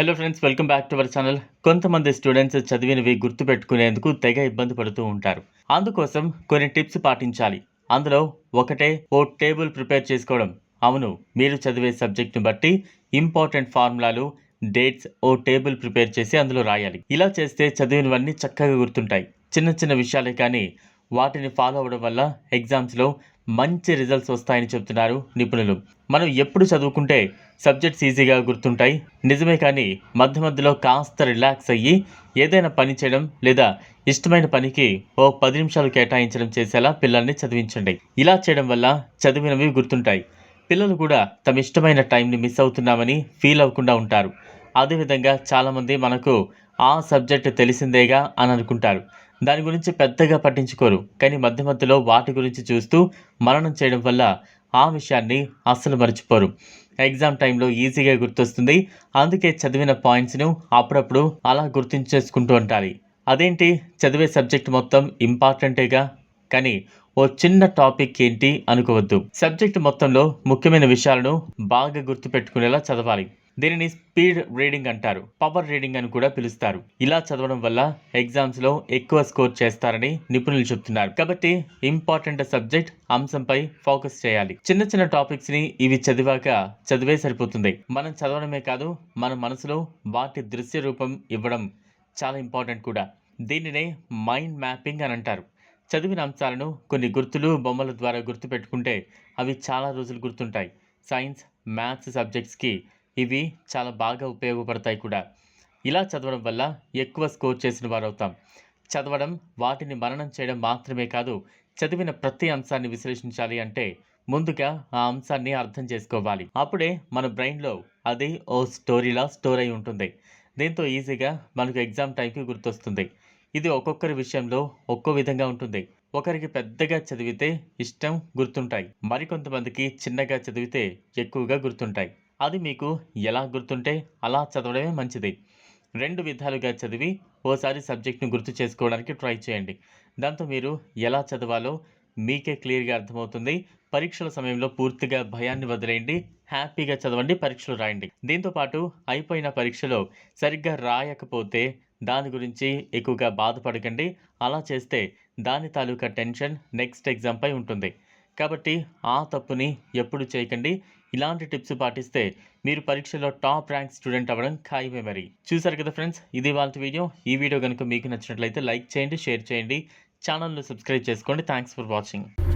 Hello friends welcome back to our channel కొంతమంది students చదివినవి గుర్తుపెట్టుకునేందుకు తెగ ఇబ్బంది పడుతూ ఉంటారు. అందుకోసం కొన్ని టిప్స్ పాటించాలి. అందులో ఒకటే ఓ టేబుల్ ప్రిపేర్ చేసుకోవడం. అవును మీరు చదివే సబ్జెక్ట్ని బట్టి ఇంపార్టెంట్ ఫార్ములాలు డేట్స్ ఓ టేబుల్ ప్రిపేర్ చేసి అందులో రాయాలి. ఇలా చేస్తే చదివినవన్నీ చక్కగా గుర్తుంటాయి. చిన్న చిన్న విషయాలే కానీ వాటిని ఫాలో అవ్వడం వల్ల ఎగ్జామ్స్లో మంచి రిజల్ట్స్ వస్తాయని చెప్తున్నారు నిపుణులు. మనం ఎప్పుడు చదువుకుంటే సబ్జెక్ట్స్ ఈజీగా గుర్తుంటాయి. నిజమే కానీ మధ్య మధ్యలో కాస్త రిలాక్స్ అయ్యి ఏదైనా పని చేయడం లేదా ఇష్టమైన పనికి ఓ పది నిమిషాలు కేటాయించడం చేసేలా పిల్లల్ని చదివించండి. ఇలా చేయడం వల్ల చదివినవి గుర్తుంటాయి. పిల్లలు కూడా తమ ఇష్టమైన టైంని మిస్ అవుతున్నామని ఫీల్ అవ్వకుండా ఉంటారు. అదేవిధంగా చాలామంది మనకు ఆ సబ్జెక్ట్ తెలిసిందేగా అని అనుకుంటారు. దాని గురించి పెద్దగా పట్టించుకోరు. కానీ మధ్య మధ్యలో వాటి గురించి చూస్తూ మననం చేయడం వల్ల ఆ విషయాన్ని అస్సలు మర్చిపోరు. ఎగ్జామ్ టైంలో ఈజీగా గుర్తొస్తుంది. అందుకే చదివిన పాయింట్స్ను అప్పుడప్పుడు అలా గుర్తించేసుకుంటూ ఉండాలి. అదేంటి? చదివే సబ్జెక్ట్ మొత్తం ఇంపార్టెంటేగా? కానీ ఓ చిన్న టాపిక్ ఏంటి అనుకోవద్దు. సబ్జెక్ట్ మొత్తంలో ముఖ్యమైన విషయాలను బాగా గుర్తుపెట్టుకునేలా చదవాలి. దీనిని స్పీడ్ రీడింగ్ అంటారు పవర్ రీడింగ్ అని కూడా పిలుస్తారు. ఇలా చదవడం వల్ల ఎగ్జామ్స్లో ఎక్కువ స్కోర్ చేస్తారని నిపుణులు చెప్తున్నారు. కాబట్టి ఇంపార్టెంట్ సబ్జెక్ట్ అంశంపై ఫోకస్ చేయాలి. చిన్న చిన్న టాపిక్స్ని ఇవి చదివాక చదివే సరిపోతుంది. మనం చదవడమే కాదు మన మనసులో వాటి దృశ్య రూపం ఇవ్వడం చాలా ఇంపార్టెంట్ కూడా. దీనినే మైండ్ మ్యాపింగ్ అని అంటారు. చదివిన అంశాలను కొన్ని గుర్తులు బొమ్మల ద్వారా గుర్తుపెట్టుకుంటే అవి చాలా రోజులు గుర్తుంటాయి. సైన్స్ మ్యాథ్స్ సబ్జెక్ట్స్కి ఇవి చాలా బాగా ఉపయోగపడతాయి కూడా. ఇలా చదవడం వల్ల ఎక్కువ స్కోర్ చేసిన వారు అవుతాం చదవడం వాటిని మననం చేయడం మాత్రమే కాదు చదివిన ప్రతి అంశాన్ని విశ్లేషించాలి అంటే ముందుగా ఆ అంశాన్ని అర్థం చేసుకోవాలి. అప్పుడే మన బ్రెయిన్లో అది ఓ స్టోరీలా స్టోర్ అయి ఉంటుంది. దీంతో ఈజీగా మనకు ఎగ్జామ్ టైంకి గుర్తొస్తుంది. ఇది ఒక్కొక్కరి విషయంలో ఒక్కో విధంగా ఉంటుంది. ఒకరికి పెద్దగా చదివితే ఇష్టం గుర్తుంటాయి. మరికొంతమందికి చిన్నగా చదివితే ఎక్కువగా గుర్తుంటాయి. అది మీకు ఎలా గుర్తుంటే అలా చదవడమే మంచిది. రెండు విధాలుగా చదివి ఓసారి సబ్జెక్ట్ను గుర్తు చేసుకోవడానికి ట్రై చేయండి. దాంతో మీరు ఎలా చదవాలో మీకే క్లియర్గా అర్థమవుతుంది. పరీక్షల సమయంలో పూర్తిగా భయాన్ని వదిలేయండి. హ్యాపీగా చదవండి పరీక్షలు రాయండి. దీంతో పాటు అయిపోయిన పరీక్షలో సరిగ్గా రాయకపోతే దాని గురించి ఎక్కువగా బాధపడకండి. అలా చేస్తే దాని తాలూకా టెన్షన్ నెక్స్ట్ ఎగ్జామ్పై ఉంటుంది. కాబట్టి ఆ తప్పుని ఎప్పుడు చేయకండి. ఇలాంటి టిప్స్ పాటిస్తే మీరు పరీక్షలో టాప్ ర్యాంక్ స్టూడెంట్ అవ్వడం ఖాయమే మరి. చూసారు కదా ఫ్రెండ్స్ ఇది వాళ్ళ వీడియో. ఈ వీడియో కనుక మీకు నచ్చినట్లయితే లైక్ చేయండి షేర్ చేయండి. ఛానల్ను సబ్స్క్రైబ్ చేసుకోండి. Thanks for watching.